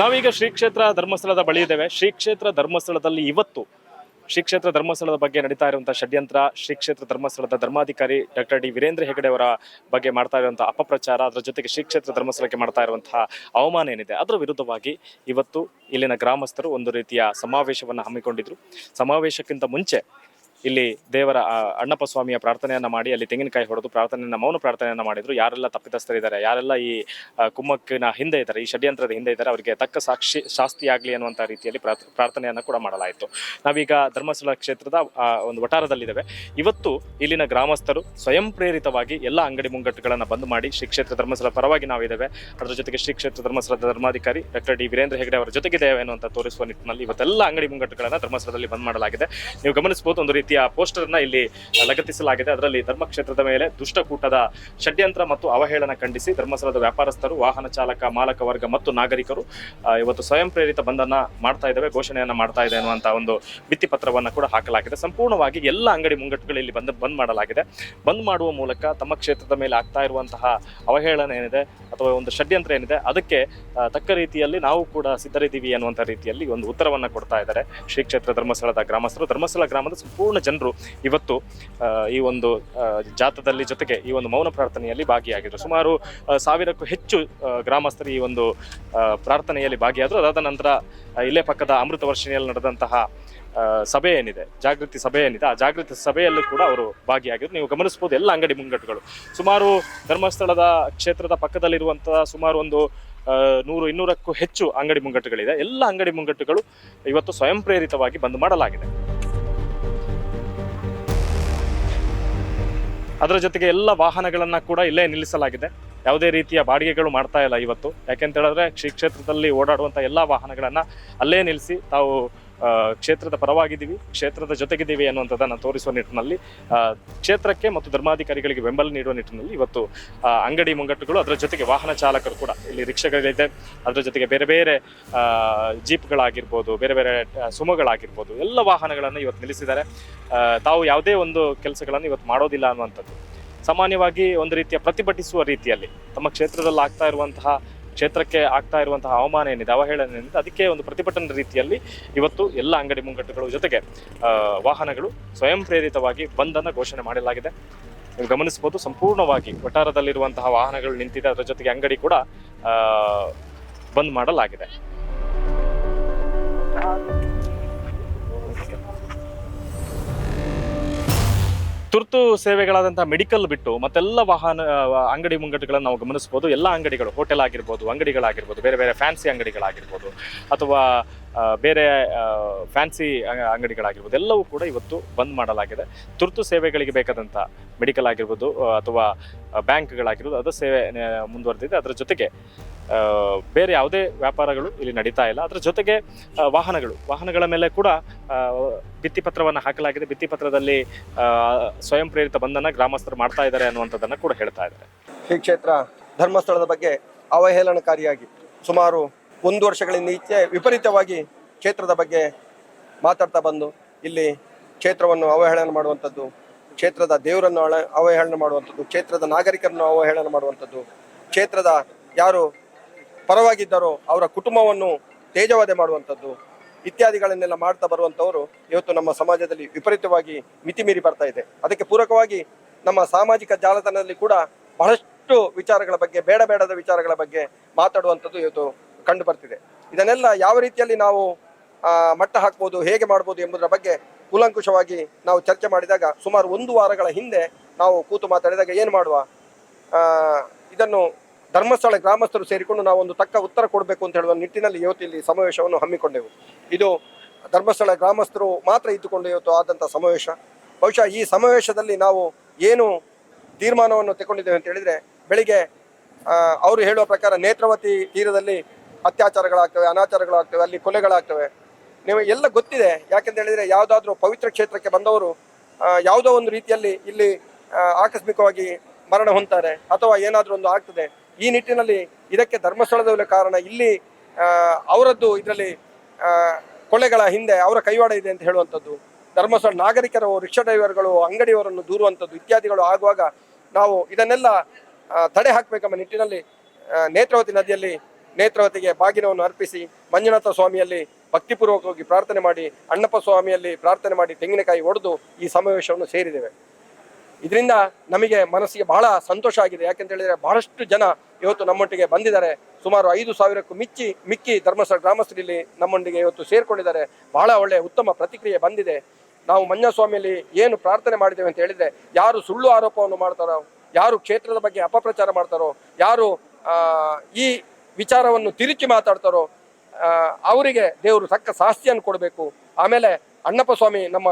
ನಾವೀಗ ಶ್ರೀ ಕ್ಷೇತ್ರ ಧರ್ಮಸ್ಥಳದ ಬಳಿ ಇದ್ದೇವೆ. ಶ್ರೀ ಕ್ಷೇತ್ರ ಧರ್ಮಸ್ಥಳದಲ್ಲಿ ಇವತ್ತು ಶ್ರೀ ಕ್ಷೇತ್ರ ಧರ್ಮಸ್ಥಳದ ಬಗ್ಗೆ ನಡೀತಾ ಇರುವಂತಹ ಷಡ್ಯಂತ್ರ ಶ್ರೀ ಕ್ಷೇತ್ರ ಧರ್ಮಸ್ಥಳದ ಧರ್ಮಾಧಿಕಾರಿ ಡಾಕ್ಟರ್ ಡಿ ವೀರೇಂದ್ರ ಹೆಗಡೆ ಅವರ ಬಗ್ಗೆ ಮಾಡ್ತಾ ಇರುವಂತಹ ಅಪಪ್ರಚಾರ, ಅದರ ಜೊತೆಗೆ ಶ್ರೀ ಕ್ಷೇತ್ರ ಧರ್ಮಸ್ಥಳಕ್ಕೆ ಮಾಡ್ತಾ ಇರುವಂತಹ ಅವಮಾನ ಏನಿದೆ, ಅದರ ವಿರುದ್ಧವಾಗಿ ಇವತ್ತು ಇಲ್ಲಿನ ಗ್ರಾಮಸ್ಥರು ಒಂದು ರೀತಿಯ ಸಮಾವೇಶವನ್ನು ಹಮ್ಮಿಕೊಂಡಿದ್ರು. ಸಮಾವೇಶಕ್ಕಿಂತ ಮುಂಚೆ ಇಲ್ಲಿ ದೇವರ ಅಣ್ಣಪ್ಪ ಸ್ವಾಮಿಯ ಪ್ರಾರ್ಥನೆಯನ್ನು ಮಾಡಿ, ಅಲ್ಲಿ ತೆಂಗಿನಕಾಯಿ ಹೊಡೆದು ಪ್ರಾರ್ಥನೆಯನ್ನು, ಮೌನ ಪ್ರಾರ್ಥನೆಯನ್ನು ಮಾಡಿದ್ರು. ಯಾರೆಲ್ಲ ತಪ್ಪಿತಸ್ಥರಿದ್ದಾರೆ ಯಾರೆಲ್ಲ ಈ ಕುಮ್ಮಕ್ಕಿನ ಹಿಂದೆ ಇದ್ದಾರೆ ಈ ಷಡ್ಯಂತ್ರದ ಹಿಂದೆ ಇದ್ದಾರೆ ಅವರಿಗೆ ತಕ್ಕ ಸಾಕ್ಷಿ, ಶಾಸ್ತಿ ಆಗಲಿ ಅನ್ನುವಂಥ ರೀತಿಯಲ್ಲಿ ಪ್ರಾರ್ಥನೆಯನ್ನು ಕೂಡ ಮಾಡಲಾಯಿತು. ನಾವೀಗ ಧರ್ಮಸ್ಥಳ ಕ್ಷೇತ್ರದ ಒಂದು ವಟಾರದಲ್ಲಿದ್ದೇವೆ ಇವತ್ತು ಇಲ್ಲಿನ ಗ್ರಾಮಸ್ಥರು ಸ್ವಯಂ ಪ್ರೇರಿತವಾಗಿ ಎಲ್ಲ ಅಂಗಡಿ ಮುಂಗಟ್ಟುಗಳನ್ನು ಬಂದ್ ಮಾಡಿ, ಶ್ರೀ ಕ್ಷೇತ್ರ ಧರ್ಮಸ್ಥಳ ಪರವಾಗಿ ನಾವಿದ್ದೇವೆ. ಅದರ ಜೊತೆಗೆ ಶ್ರೀ ಕ್ಷೇತ್ರ ಧರ್ಮಸ್ಥಳದ ಧರ್ಮಾಧಿಕಾರಿ ಡಾಕ್ಟರ್ ಡಿ. ವೀರೇಂದ್ರ ಹೆಗಡೆ ಅವರ ಜೊತೆಗಿದ್ದೇವೆ ಅನ್ನುವಂಥ ತೋರಿಸುವ ನಿಟ್ಟಿನಲ್ಲಿ ಇವತ್ತೆಲ್ಲ ಅಂಗಡಿ ಮುಂಗಟ್ಟುಗಳನ್ನು ಧರ್ಮಸ್ಥಳದಲ್ಲಿ ಬಂದ್ ಮಾಡಲಾಗಿದೆ. ನೀವು ಗಮನಿಸಬಹುದು, ಒಂದು ರೀತಿಯ ಪೋಸ್ಟರ್ ಅನ್ನ ಇಲ್ಲಿ ಲಗತ್ತಿಸಲಾಗಿದೆ. ಅದರಲ್ಲಿ ಧರ್ಮಕ್ಷೇತ್ರದ ಮೇಲೆ ದುಷ್ಟಕೂಟದ ಷಡ್ಯಂತ್ರ ಮತ್ತು ಅವಹೇಳನ ಖಂಡಿಸಿ ಧರ್ಮಸ್ಥಳದ ವ್ಯಾಪಾರಸ್ಥರು, ವಾಹನ ಚಾಲಕ, ಮಾಲಕ ವರ್ಗ ಮತ್ತು ನಾಗರಿಕರು ಇವತ್ತು ಸ್ವಯಂ ಪ್ರೇರಿತ ಬಂದನ್ನ ಮಾಡ್ತಾ ಇದ್ದಾವೆ, ಘೋಷಣೆಯನ್ನ ಮಾಡ್ತಾ ಇದೆ ಅನ್ನುವಂತ ಒಂದು ಭಿತ್ತಿಪತ್ರವನ್ನು ಕೂಡ ಹಾಕಲಾಗಿದೆ. ಸಂಪೂರ್ಣವಾಗಿ ಎಲ್ಲ ಅಂಗಡಿ ಮುಂಗಟ್ಟುಗಳು ಇಲ್ಲಿ ಬಂದ್ ಬಂದ್ ಮಾಡಲಾಗಿದೆ. ಬಂದ್ ಮಾಡುವ ಮೂಲಕ ತಮ್ಮ ಕ್ಷೇತ್ರದ ಮೇಲೆ ಆಗ್ತಾ ಇರುವಂತಹ ಅವಹೇಳನ ಏನಿದೆ ಅಥವಾ ಒಂದು ಷಡ್ಯಂತ್ರ ಏನಿದೆ ಅದಕ್ಕೆ ತಕ್ಕ ರೀತಿಯಲ್ಲಿ ನಾವು ಕೂಡ ಸಿದ್ಧರಿದ್ದೀವಿ ಅನ್ನುವಂಥ ರೀತಿಯಲ್ಲಿ ಒಂದು ಉತ್ತರವನ್ನು ಕೊಡ್ತಾ ಇದ್ದಾರೆ. ಶ್ರೀ ಕ್ಷೇತ್ರ ಧರ್ಮಸ್ಥಳದ ಗ್ರಾಮಸ್ಥರು. ಧರ್ಮಸ್ಥಳ ಗ್ರಾಮದ ಸಂಪೂರ್ಣ ಜನರು ಇವತ್ತು ಈ ಒಂದು ಜಾಥಾದಲ್ಲಿ ಜೊತೆಗೆ ಈ ಒಂದು ಮೌನ ಪ್ರಾರ್ಥನೆಯಲ್ಲಿ ಭಾಗಿಯಾಗಿದ್ರು. ಸುಮಾರು ಸಾವಿರಕ್ಕೂ ಹೆಚ್ಚು ಗ್ರಾಮಸ್ಥರು ಈ ಒಂದು ಪ್ರಾರ್ಥನೆಯಲ್ಲಿ ಭಾಗಿಯಾದರು. ಅದಾದ ನಂತರ ಇಲ್ಲೇ ಪಕ್ಕದ ಅಮೃತ ವರ್ಷಿಣಿಯಲ್ಲಿ ನಡೆದಂತಹ ಸಭೆ ಏನಿದೆ, ಜಾಗೃತಿ ಸಭೆ ಏನಿದೆ, ಆ ಜಾಗೃತಿ ಸಭೆಯಲ್ಲೂ ಕೂಡ ಅವರು ಭಾಗಿಯಾಗಿದ್ರು. ನೀವು ಗಮನಿಸಬಹುದು ಎಲ್ಲ ಅಂಗಡಿ ಮುಂಗಟ್ಟುಗಳು. ಸುಮಾರು ಧರ್ಮಸ್ಥಳದ ಕ್ಷೇತ್ರದ ಪಕ್ಕದಲ್ಲಿರುವಂತಹ ಸುಮಾರು ಒಂದು ನೂರು, ಇನ್ನೂರಕ್ಕೂ ಹೆಚ್ಚು ಅಂಗಡಿ ಮುಂಗಟ್ಟುಗಳಿದೆ. ಎಲ್ಲ ಅಂಗಡಿ ಮುಂಗಟ್ಟುಗಳು ಇವತ್ತು ಸ್ವಯಂ ಪ್ರೇರಿತವಾಗಿ ಬಂದ್ ಮಾಡಲಾಗಿದೆ. ಅದರ ಜೊತೆಗೆ ಎಲ್ಲ ವಾಹನಗಳನ್ನು ಕೂಡ ಇಲ್ಲೇ ನಿಲ್ಲಿಸಲಾಗಿದೆ. ಯಾವುದೇ ರೀತಿಯ ಬಾಡಿಗೆಗಳು ಮಾಡ್ತಾ ಇಲ್ಲ ಇವತ್ತು. ಯಾಕೆಂತ ಹೇಳಿದ್ರೆ ಶ್ರೀ ಕ್ಷೇತ್ರದಲ್ಲಿ ಓಡಾಡುವಂಥ ಎಲ್ಲ ವಾಹನಗಳನ್ನು ಅಲ್ಲೇ ನಿಲ್ಲಿಸಿ ತಾವು ಕ್ಷೇತ್ರದ ಪರವಾಗಿದ್ದೀವಿ, ಕ್ಷೇತ್ರದ ಜೊತೆಗಿದ್ದೀವಿ ಅನ್ನುವಂಥದ್ದನ್ನು ತೋರಿಸುವ ನಿಟ್ಟಿನಲ್ಲಿ ಕ್ಷೇತ್ರಕ್ಕೆ ಮತ್ತು ಧರ್ಮಾಧಿಕಾರಿಗಳಿಗೆ ಬೆಂಬಲ ನೀಡುವ ನಿಟ್ಟಿನಲ್ಲಿ ಇವತ್ತು ಅಂಗಡಿ ಮುಂಗಟ್ಟುಗಳು, ಅದರ ಜೊತೆಗೆ ವಾಹನ ಚಾಲಕರು ಕೂಡ ಇಲ್ಲಿ ರಿಕ್ಷಾಗಳಿದೆ. ಅದರ ಜೊತೆಗೆ ಬೇರೆ ಬೇರೆ ಜೀಪ್ಗಳಾಗಿರ್ಬೋದು, ಬೇರೆ ಬೇರೆ ಸುಮಗಳಾಗಿರ್ಬೋದು, ಎಲ್ಲ ವಾಹನಗಳನ್ನು ಇವತ್ತು ನಿಲ್ಲಿಸಿದ್ದಾರೆ. ತಾವು ಯಾವುದೇ ಒಂದು ಕೆಲಸಗಳನ್ನು ಇವತ್ತು ಮಾಡೋದಿಲ್ಲ ಅನ್ನುವಂಥದ್ದು. ಸಾಮಾನ್ಯವಾಗಿ ಒಂದು ರೀತಿಯ ಪ್ರತಿಭಟಿಸುವ ರೀತಿಯಲ್ಲಿ, ತಮ್ಮ ಕ್ಷೇತ್ರದಲ್ಲಿ ಆಗ್ತಾ ಇರುವಂತಹ ಕ್ಷೇತ್ರಕ್ಕೆ ಆಗ್ತಾ ಇರುವಂತಹ ಅವಮಾನ ಏನಿದೆ, ಅವಹೇಳನ ಏನಿದೆ, ಅದಕ್ಕೆ ಒಂದು ಪ್ರತಿಭಟನೆ ರೀತಿಯಲ್ಲಿ ಇವತ್ತು ಎಲ್ಲ ಅಂಗಡಿ ಮುಂಗಟ್ಟುಗಳು ಜೊತೆಗೆ ವಾಹನಗಳು ಸ್ವಯಂ ಪ್ರೇರಿತವಾಗಿ ಬಂದನ್ನು ಘೋಷಣೆ ಮಾಡಲಾಗಿದೆ. ನೀವು ಗಮನಿಸಬಹುದು, ಸಂಪೂರ್ಣವಾಗಿ ವಟಾರದಲ್ಲಿರುವಂತಹ ವಾಹನಗಳು ನಿಂತಿದೆ. ಅದರ ಜೊತೆಗೆ ಅಂಗಡಿ ಕೂಡ ಬಂದ್ ಮಾಡಲಾಗಿದೆ. ತುರ್ತು ಸೇವೆಗಳಾದಂಥ ಮೆಡಿಕಲ್ ಬಿಟ್ಟು ಮತ್ತೆಲ್ಲ ವಾಹನ ಅಂಗಡಿ ಮುಂಗಟ್ಟುಗಳನ್ನು ನಾವು ಗಮನಿಸಬಹುದು ಎಲ್ಲ ಅಂಗಡಿಗಳು, ಹೋಟೆಲ್ ಆಗಿರ್ಬೋದು, ಅಂಗಡಿಗಳಾಗಿರ್ಬೋದು, ಬೇರೆ ಬೇರೆ ಫ್ಯಾನ್ಸಿ ಅಂಗಡಿಗಳಾಗಿರ್ಬೋದು ಅಥವಾ ಬೇರೆ ಫ್ಯಾನ್ಸಿ ಅಂಗಡಿಗಳಾಗಿರ್ಬೋದು, ಎಲ್ಲವೂ ಕೂಡ ಇವತ್ತು ಬಂದ್ ಮಾಡಲಾಗಿದೆ. ತುರ್ತು ಸೇವೆಗಳಿಗೆ ಬೇಕಾದಂಥ ಮೆಡಿಕಲ್ ಆಗಿರ್ಬೋದು, ಅಥವಾ ಬ್ಯಾಂಕ್ಗಳಾಗಿರ್ಬೋದು, ಅದು ಸೇವೆ ಮುಂದುವರೆದಿದೆ. ಅದರ ಜೊತೆಗೆ ಬೇರೆ ಯಾವುದೇ ವ್ಯಾಪಾರಗಳು ಇಲ್ಲಿ ನಡೀತಾ ಇಲ್ಲ. ಅದರ ಜೊತೆಗೆ ವಾಹನಗಳು. ವಾಹನಗಳ ಮೇಲೆ ಕೂಡ ಭಿತ್ತಿಪತ್ರವನ್ನು ಹಾಕಲಾಗಿದೆ. ಭಿತ್ತಿಪತ್ರದಲ್ಲಿ ಸ್ವಯಂ ಪ್ರೇರಿತ ಬಂಧನ ಗ್ರಾಮಸ್ಥರು ಮಾಡ್ತಾ ಇದ್ದಾರೆ ಅನ್ನುವಂಥದ್ದನ್ನು ಕೂಡ ಹೇಳ್ತಾ ಇದ್ದಾರೆ. ಈ ಕ್ಷೇತ್ರ ಧರ್ಮಸ್ಥಳದ ಬಗ್ಗೆ ಅವಹೇಳನಕಾರಿಯಾಗಿ ಸುಮಾರು ಒಂದು ವರ್ಷಗಳಿಂದ ಈಚೆ ವಿಪರೀತವಾಗಿ ಕ್ಷೇತ್ರದ ಬಗ್ಗೆ ಮಾತಾಡ್ತಾ ಬಂದು, ಇಲ್ಲಿ ಕ್ಷೇತ್ರವನ್ನು ಅವಹೇಳನ ಮಾಡುವಂಥದ್ದು, ಕ್ಷೇತ್ರದ ದೇವರನ್ನು ಅವಹೇಳನ ಮಾಡುವಂಥದ್ದು, ಕ್ಷೇತ್ರದ ನಾಗರಿಕರನ್ನು ಅವಹೇಳನ ಮಾಡುವಂಥದ್ದು, ಕ್ಷೇತ್ರದ ಯಾರು ಪರವಾಗಿದ್ದಾರೋ ಅವರ ಕುಟುಂಬವನ್ನು ತೇಜವಾದೆ ಮಾಡುವಂಥದ್ದು ಇತ್ಯಾದಿಗಳನ್ನೆಲ್ಲ ಮಾಡ್ತಾ ಬರುವಂಥವರು ಇವತ್ತು ನಮ್ಮ ಸಮಾಜದಲ್ಲಿ ವಿಪರೀತವಾಗಿ ಮಿತಿ ಮೀರಿ ಬರ್ತಾ ಇದೆ. ಅದಕ್ಕೆ ಪೂರಕವಾಗಿ ನಮ್ಮ ಸಾಮಾಜಿಕ ಜಾಲತಾಣದಲ್ಲಿ ಕೂಡ ಬಹಳಷ್ಟು ವಿಚಾರಗಳ ಬಗ್ಗೆ, ಬೇಡ ಬೇಡದ ವಿಚಾರಗಳ ಬಗ್ಗೆ ಮಾತಾಡುವಂಥದ್ದು ಇವತ್ತು ಕಂಡು ಬರ್ತಿದೆ. ಇದನ್ನೆಲ್ಲ ಯಾವ ರೀತಿಯಲ್ಲಿ ನಾವು ಮಟ್ಟ ಹಾಕ್ಬೋದು, ಹೇಗೆ ಮಾಡ್ಬೋದು ಎಂಬುದರ ಬಗ್ಗೆ ಕೂಲಂಕುಷವಾಗಿ ನಾವು ಚರ್ಚೆ ಮಾಡಿದಾಗ ಸುಮಾರು ಒಂದು ವಾರಗಳ ಹಿಂದೆ ನಾವು ಕೂತು ಮಾತಾಡಿದಾಗ ಏನು ಮಾಡುವ? ಇದನ್ನು ಧರ್ಮಸ್ಥಳ ಗ್ರಾಮಸ್ಥರು ಸೇರಿಕೊಂಡು ನಾವು ಒಂದು ತಕ್ಕ ಉತ್ತರ ಕೊಡಬೇಕು ಅಂತ ಹೇಳುವ ನಿಟ್ಟಿನಲ್ಲಿ ಇವತ್ತು ಇಲ್ಲಿ ಸಮಾವೇಶವನ್ನು ಹಮ್ಮಿಕೊಂಡೆವು. ಇದು ಧರ್ಮಸ್ಥಳ ಗ್ರಾಮಸ್ಥರು ಮಾತ್ರ ಇದ್ದುಕೊಂಡು ಇವತ್ತು ಆದಂಥ ಸಮಾವೇಶ. ಬಹುಶಃ ಈ ಸಮಾವೇಶದಲ್ಲಿ ನಾವು ಏನು ತೀರ್ಮಾನವನ್ನು ತಗೊಂಡಿದ್ದೇವೆ ಅಂತ ಹೇಳಿದ್ರೆ ಬೆಳಿಗ್ಗೆ ಅವರು ಹೇಳುವ ಪ್ರಕಾರ ನೇತ್ರಾವತಿ ತೀರದಲ್ಲಿ ಅತ್ಯಾಚಾರಗಳಾಗ್ತವೆ, ಅನಾಚಾರಗಳಾಗ್ತವೆ, ಅಲ್ಲಿ ಕೊಲೆಗಳಾಗ್ತವೆ. ನಿಮಗೆ ಎಲ್ಲ ಗೊತ್ತಿದೆ. ಯಾಕೆಂತ ಹೇಳಿದ್ರೆ ಯಾವುದಾದ್ರೂ ಪವಿತ್ರ ಕ್ಷೇತ್ರಕ್ಕೆ ಬಂದವರು ಯಾವುದೋ ಒಂದು ರೀತಿಯಲ್ಲಿ ಇಲ್ಲಿ ಆಕಸ್ಮಿಕವಾಗಿ ಮರಣ ಹೊಂತಾರೆ ಅಥವಾ ಏನಾದರೂ ಒಂದು ಆಗ್ತದೆ. ಈ ನಿಟ್ಟಿನಲ್ಲಿ ಇದಕ್ಕೆ ಧರ್ಮಸ್ಥಳದಲ್ಲಿ ಕಾರಣ ಇಲ್ಲಿ ಅವರದ್ದು ಇದರಲ್ಲಿ ಕೊಲೆಗಳ ಹಿಂದೆ ಅವರ ಕೈವಾಡ ಇದೆ ಅಂತ ಹೇಳುವಂಥದ್ದು. ಧರ್ಮಸ್ಥಳ ನಾಗರಿಕರು, ರಿಕ್ಷಾ ಡ್ರೈವರ್ಗಳು, ಅಂಗಡಿಯವರನ್ನು ದೂರುವಂಥದ್ದು ಇತ್ಯಾದಿಗಳು ಆಗುವಾಗ ನಾವು ಇದನ್ನೆಲ್ಲ ತಡೆ ಹಾಕಬೇಕೆಂಬ ನಿಟ್ಟಿನಲ್ಲಿ ನೇತ್ರಾವತಿ ನದಿಯಲ್ಲಿ ನೇತ್ರಾವತಿಗೆ ಬಾಗಿನವನ್ನು ಅರ್ಪಿಸಿ ಮಂಜುನಾಥ ಸ್ವಾಮಿಯಲ್ಲಿ ಭಕ್ತಿಪೂರ್ವಕವಾಗಿ ಪ್ರಾರ್ಥನೆ ಮಾಡಿ, ಅಣ್ಣಪ್ಪ ಸ್ವಾಮಿಯಲ್ಲಿ ಪ್ರಾರ್ಥನೆ ಮಾಡಿ ತೆಂಗಿನಕಾಯಿ ಒಡೆದು ಈ ಸಮಾವೇಶವನ್ನು ಸೇರಿದ್ದೇವೆ. ಇದರಿಂದ ನಮಗೆ ಮನಸ್ಸಿಗೆ ಬಹಳ ಸಂತೋಷ ಆಗಿದೆ. ಯಾಕೆಂತ ಹೇಳಿದ್ರೆ ಬಹಳಷ್ಟು ಜನ ಇವತ್ತು ನಮ್ಮೊಟ್ಟಿಗೆ ಬಂದಿದ್ದಾರೆ. ಸುಮಾರು ಐದು ಸಾವಿರಕ್ಕೂ ಮಿಚ್ಚಿ, ಮಿಕ್ಕಿ ಧರ್ಮಸ್ಥಳ ಗ್ರಾಮಸ್ಥರಲ್ಲಿ ನಮ್ಮೊಂದಿಗೆ ಇವತ್ತು ಸೇರಿಕೊಂಡಿದ್ದಾರೆ. ಬಹಳ ಒಳ್ಳೆ ಉತ್ತಮ ಪ್ರತಿಕ್ರಿಯೆ ಬಂದಿದೆ. ನಾವು ಮಂಜಸ್ವಾಮಿಯಲ್ಲಿ ಏನು ಪ್ರಾರ್ಥನೆ ಮಾಡಿದ್ದೇವೆ ಅಂತ ಹೇಳಿದ್ರೆ, ಯಾರು ಸುಳ್ಳು ಆರೋಪವನ್ನು ಮಾಡ್ತಾರೋ, ಯಾರು ಕ್ಷೇತ್ರದ ಬಗ್ಗೆ ಅಪಪ್ರಚಾರ ಮಾಡ್ತಾರೋ, ಯಾರು ಈ ವಿಚಾರವನ್ನು ತಿರುಚಿ ಮಾತಾಡ್ತಾರೋ ಅವರಿಗೆ ದೇವರು ತಕ್ಕ ಶಾಸ್ತಿಯನ್ನು ಕೊಡಬೇಕು. ಆಮೇಲೆ ಅಣ್ಣಪ್ಪ ಸ್ವಾಮಿ ನಮ್ಮ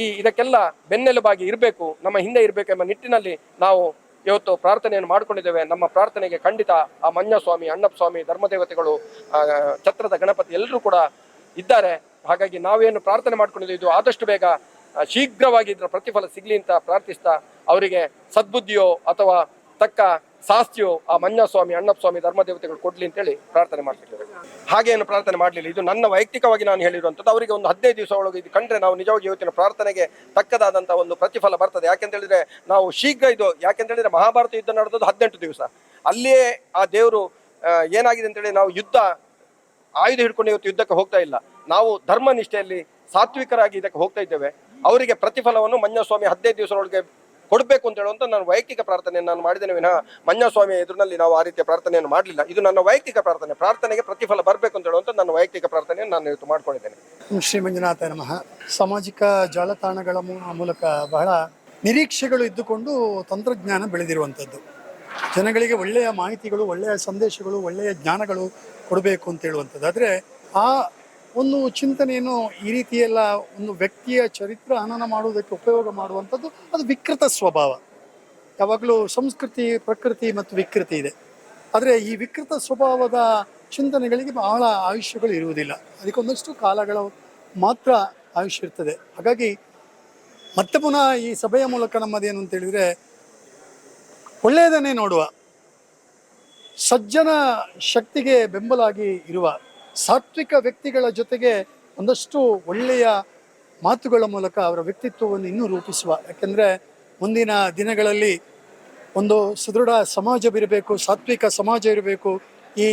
ಈ ಇದಕ್ಕೆಲ್ಲ ಬೆನ್ನೆಲುಬಾಗಿ ಇರಬೇಕು, ನಮ್ಮ ಹಿಂದೆ ಇರಬೇಕು ಎಂಬ ನಿಟ್ಟಿನಲ್ಲಿ ನಾವು ಇವತ್ತು ಪ್ರಾರ್ಥನೆಯನ್ನು ಮಾಡಿಕೊಂಡಿದ್ದೇವೆ. ನಮ್ಮ ಪ್ರಾರ್ಥನೆಗೆ ಖಂಡಿತ ಆ ಮಂಜಸ್ವಾಮಿ ಅಣ್ಣಪ್ಪ ಸ್ವಾಮಿ ಧರ್ಮದೇವತೆಗಳು ಛತ್ರದ ಗಣಪತಿ ಎಲ್ಲರೂ ಕೂಡ ಇದ್ದಾರೆ. ಹಾಗಾಗಿ ನಾವೇನು ಪ್ರಾರ್ಥನೆ ಮಾಡ್ಕೊಂಡಿದ್ದೀವಿ, ಇದು ಆದಷ್ಟು ಬೇಗ ಶೀಘ್ರವಾಗಿ ಇದರ ಪ್ರತಿಫಲ ಸಿಗಲಿ ಅಂತ ಪ್ರಾರ್ಥಿಸ್ತಾ ಅವರಿಗೆ ಸದ್ಬುದ್ಧಿಯೋ ಅಥವಾ ತಕ್ಕ ಶಾಸ್ತಿಯೋ ಆ ಮಂಜಸ್ವಾಮಿ ಅಣ್ಣಪ್ಪ ಸ್ವಾಮಿ ಧರ್ಮದೇವತೆಗಳು ಕೊಡ್ಲಿ ಅಂತೇಳಿ ಪ್ರಾರ್ಥನೆ ಮಾಡ್ತಿದ್ದೇವೆ ಹಾಗೇನು ಪ್ರಾರ್ಥನೆ ಮಾಡಲಿಲ್ಲ. ಇದು ನನ್ನ ವೈಯಕ್ತಿಕವಾಗಿ ನಾನು ಹೇಳಿರುವಂಥದ್ದು. ಅವರಿಗೆ ಒಂದು ಹದಿನೈದು ದಿವಸ ಒಳಗೆ ಇದು ಕಂಡ್ರೆ ನಾವು ನಿಜವಾಗಿ ಇವತ್ತಿನ ಪ್ರಾರ್ಥನೆಗೆ ತಕ್ಕದಾದಂಥ ಒಂದು ಪ್ರತಿಫಲ ಬರ್ತದೆ. ಯಾಕೆಂತ ಹೇಳಿದ್ರೆ ನಾವು ಶೀಘ್ರ ಇದು ಯಾಕೆಂತ ಹೇಳಿದ್ರೆ ಮಹಾಭಾರತ ಯುದ್ಧ ನಡೆದದ್ದು ಹದಿನೆಂಟು ದಿವಸ. ಅಲ್ಲಿಯೇ ಆ ದೇವರು ಏನಾಗಿದೆ ಅಂತೇಳಿ ನಾವು ಯುದ್ಧ ಆಯುಧ ಹಿಡ್ಕೊಂಡು ಇವತ್ತು ಯುದ್ಧಕ್ಕೆ ಹೋಗ್ತಾ ಇಲ್ಲ. ನಾವು ಧರ್ಮ ನಿಷ್ಠೆಯಲ್ಲಿ ಸಾತ್ವಿಕರಾಗಿ ಇದಕ್ಕೆ ಹೋಗ್ತಾ ಇದ್ದೇವೆ. ಅವರಿಗೆ ಪ್ರತಿಫಲವನ್ನು ಮಂಜಸ್ವಾಮಿ ಹದಿನೈದು ದಿವಸದೊಳಗೆ ಕೊಡಬೇಕು ಅಂತ ಹೇಳುವಂತ ನಾನು ವೈಯಕ್ತಿಕ ಪ್ರಾರ್ಥನೆಯನ್ನು ನಾನು ಮಾಡಿದ್ದೇನೆ ವಿನಃ ಮಂಜಸ್ವಾಮಿಯ ಎದುರಿನಲ್ಲಿ ನಾವು ಆ ರೀತಿಯ ಪ್ರಾರ್ಥನೆಯನ್ನು ಮಾಡಲಿಲ್ಲ. ಇದು ನನ್ನ ವೈಯಕ್ತಿಕ ಪ್ರಾರ್ಥನೆ. ಪ್ರಾರ್ಥನೆಗೆ ಪ್ರತಿಫಲ ಬರಬೇಕು ಅಂತ ಹೇಳುವಂತ ನನ್ನ ವೈಯಕ್ತಿಕ ಪ್ರಾರ್ಥನೆಯನ್ನು ನಾನು ಇವತ್ತು ಮಾಡ್ಕೊಂಡಿದ್ದೇನೆ. ಶ್ರೀ ಮಂಜುನಾಥ ನಮಃ. ಸಾಮಾಜಿಕ ಜಾಲತಾಣಗಳ ಮೂಲಕ ಬಹಳ ನಿರೀಕ್ಷೆಗಳು ಇದ್ದುಕೊಂಡು ತಂತ್ರಜ್ಞಾನ ಬೆಳೆದಿರುವಂಥದ್ದು ಜನಗಳಿಗೆ ಒಳ್ಳೆಯ ಮಾಹಿತಿಗಳು, ಒಳ್ಳೆಯ ಸಂದೇಶಗಳು, ಒಳ್ಳೆಯ ಜ್ಞಾನಗಳು ಕೊಡಬೇಕು ಅಂತ ಹೇಳುವಂಥದ್ದು ಆದರೆ ಆ ಒಂದು ಚಿಂತನೆಯನ್ನು ಈ ರೀತಿಯೆಲ್ಲ ಒಂದು ವ್ಯಕ್ತಿಯ ಚರಿತ್ರ ಹನನ ಮಾಡುವುದಕ್ಕೆ ಉಪಯೋಗ ಮಾಡುವಂಥದ್ದು ಅದು ವಿಕೃತ ಸ್ವಭಾವ. ಯಾವಾಗಲೂ ಸಂಸ್ಕೃತಿ, ಪ್ರಕೃತಿ ಮತ್ತು ವಿಕೃತಿ ಇದೆ. ಆದರೆ ಈ ವಿಕೃತ ಸ್ವಭಾವದ ಚಿಂತನೆಗಳಿಗೆ ಬಹಳ ಆಯುಷ್ಯಗಳು ಇರುವುದಿಲ್ಲ. ಅದಕ್ಕೊಂದಷ್ಟು ಕಾಲಗಳು ಮಾತ್ರ ಆಯುಷ್ಯ ಇರ್ತದೆ. ಹಾಗಾಗಿ ಮತ್ತೆ ಪುನಃ ಈ ಸಭೆಯ ಮೂಲಕ ನಮ್ಮದೇನು ಅಂತ ಹೇಳಿದರೆ, ಒಳ್ಳೆಯದನ್ನೇ ನೋಡುವ, ಸಜ್ಜನ ಶಕ್ತಿಗೆ ಬೆಂಬಲಾಗಿ ಇರುವ ಸಾತ್ವಿಕ ವ್ಯಕ್ತಿಗಳ ಜೊತೆಗೆ ಒಂದಷ್ಟು ಒಳ್ಳೆಯ ಮಾತುಗಳ ಮೂಲಕ ಅವರ ವ್ಯಕ್ತಿತ್ವವನ್ನು ಇನ್ನೂ ರೂಪಿಸುವ. ಯಾಕೆಂದರೆ ಮುಂದಿನ ದಿನಗಳಲ್ಲಿ ಒಂದು ಸುದೃಢ ಸಮಾಜವಿರಬೇಕು, ಸಾತ್ವಿಕ ಸಮಾಜ ಇರಬೇಕು. ಈ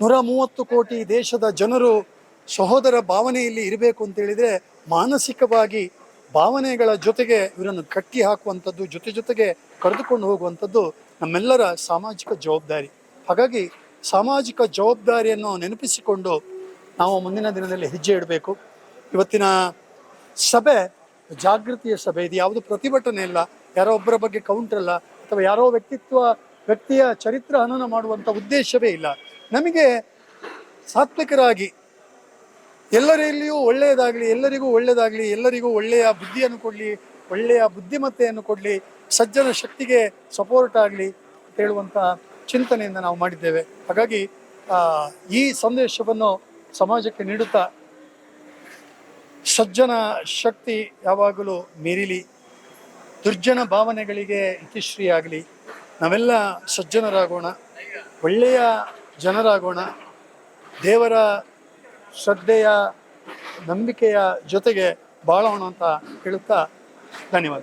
ನೂರ ಮೂವತ್ತು ಕೋಟಿ ದೇಶದ ಜನರು ಸಹೋದರ ಭಾವನೆಯಲ್ಲಿ ಇರಬೇಕು ಅಂತೇಳಿದರೆ ಮಾನಸಿಕವಾಗಿ ಭಾವನೆಗಳ ಜೊತೆಗೆ ಇವರನ್ನು ಕಟ್ಟಿ ಹಾಕುವಂಥದ್ದು, ಜೊತೆ ಜೊತೆಗೆ ಕರೆದುಕೊಂಡು ಹೋಗುವಂಥದ್ದು ನಮ್ಮೆಲ್ಲರ ಸಾಮಾಜಿಕ ಜವಾಬ್ದಾರಿ. ಹಾಗಾಗಿ ಸಾಮಾಜಿಕ ಜವಾಬ್ದಾರಿಯನ್ನು ನೆನಪಿಸಿಕೊಂಡು ನಾವು ಮುಂದಿನ ದಿನದಲ್ಲಿ ಹೆಜ್ಜೆ ಇಡಬೇಕು. ಇವತ್ತಿನ ಸಭೆ ಜಾಗೃತಿಯ ಸಭೆ. ಇದು ಯಾವುದು ಪ್ರತಿಭಟನೆ ಇಲ್ಲ. ಯಾರೋ ಒಬ್ಬರ ಬಗ್ಗೆ ಕೌಂಟರ್ ಅಲ್ಲ ಅಥವಾ ಯಾರೋ ವ್ಯಕ್ತಿತ್ವ, ವ್ಯಕ್ತಿಯ ಚರಿತ್ರ ಹನನ ಮಾಡುವಂಥ ಉದ್ದೇಶವೇ ಇಲ್ಲ. ನಮಗೆ ಸಾತ್ವಿಕರಾಗಿ ಎಲ್ಲರಲ್ಲಿಯೂ ಒಳ್ಳೆಯದಾಗಲಿ, ಎಲ್ಲರಿಗೂ ಒಳ್ಳೆಯದಾಗಲಿ, ಎಲ್ಲರಿಗೂ ಒಳ್ಳೆಯ ಬುದ್ಧಿಯನ್ನು ಕೊಡಲಿ, ಒಳ್ಳೆಯ ಬುದ್ಧಿಮತ್ತೆಯನ್ನು ಕೊಡಲಿ, ಸಜ್ಜನ ಶಕ್ತಿಗೆ ಸಪೋರ್ಟ್ ಆಗಲಿ ಅಂತ ಹೇಳುವಂಥ ಚಿಂತನೆಯಿಂದ ನಾವು ಮಾಡಿದ್ದೇವೆ. ಹಾಗಾಗಿ ಈ ಸಂದೇಶವನ್ನು ಸಮಾಜಕ್ಕೆ ನೀಡುತ್ತಾ ಸಜ್ಜನ ಶಕ್ತಿ ಯಾವಾಗಲೂ ಮೀರಿಲಿ, ದುರ್ಜನ ಭಾವನೆಗಳಿಗೆ ಇತಿಶ್ರೀ ಆಗಲಿ ನಾವೆಲ್ಲ ಸಜ್ಜನರಾಗೋಣ, ಒಳ್ಳೆಯ ಜನರಾಗೋಣ, ದೇವರ ಶ್ರದ್ಧೆಯ ನಂಬಿಕೆಯ ಜೊತೆಗೆ ಬಾಳೋಣ ಅಂತ ಹೇಳುತ್ತಾ ಧನ್ಯವಾದ.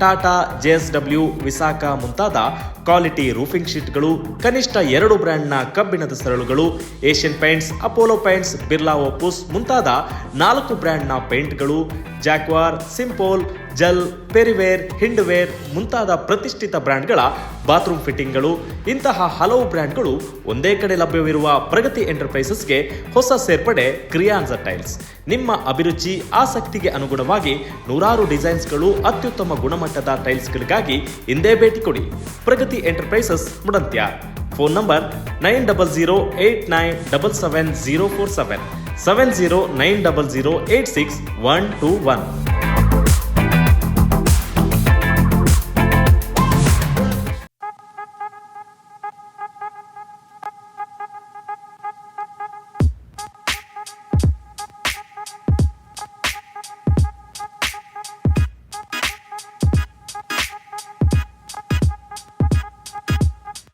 ಟಾಟಾ ಜೆಎಸ್ಡಬ್ಲ್ಯೂ ವಿಸಾಕ ಮುಂತಾದ ಕ್ವಾಲಿಟಿ ರೂಫಿಂಗ್ ಶೀಟ್ಗಳು, ಕನಿಷ್ಠ ಎರಡು ಬ್ರ್ಯಾಂಡ್ನ ಕಬ್ಬಿಣದ ಸರಳುಗಳು, Asian paints, Apollo paints, Birla Opus ಮುಂತಾದ ನಾಲ್ಕು ಬ್ರ್ಯಾಂಡ್ನ ಪೇಂಟ್ಗಳು, ಜಾಕ್ವಾರ್, ಸಿಂಪೋಲ್ ಜಲ್, ಪೆರಿವೇರ್, ಹಿಂಡ್ವೇರ್ ಮುಂತಾದ ಪ್ರತಿಷ್ಠಿತ ಬ್ರ್ಯಾಂಡ್ಗಳ ಬಾತ್ರೂಮ್ ಫಿಟ್ಟಿಂಗ್ಗಳು. ಇಂತಹ ಹಲವು ಬ್ರ್ಯಾಂಡ್ಗಳು ಒಂದೇ ಕಡೆ ಲಭ್ಯವಿರುವ ಪ್ರಗತಿ ಎಂಟರ್ಪ್ರೈಸಸ್ಗೆ ಹೊಸ ಸೇರ್ಪಡೆ ಕ್ರಿಯಾನ್ಸ ಟೈಲ್ಸ್. ನಿಮ್ಮ ಅಭಿರುಚಿ, ಆಸಕ್ತಿಗೆ ಅನುಗುಣವಾಗಿ ನೂರಾರು ಡಿಸೈನ್ಸ್ಗಳು ಅತ್ಯುತ್ತಮ ಗುಣಮಟ್ಟದ ಟೈಲ್ಸ್ಗಳಿಗಾಗಿ ಹಿಂದೆ ಭೇಟಿ ಕೊಡಿ. Pragati enterprises ಮುಡಂತ್ಯ. Phone number nine double zero eight nine double seven zero four seven. Seven zero nine double zero eight six one two one.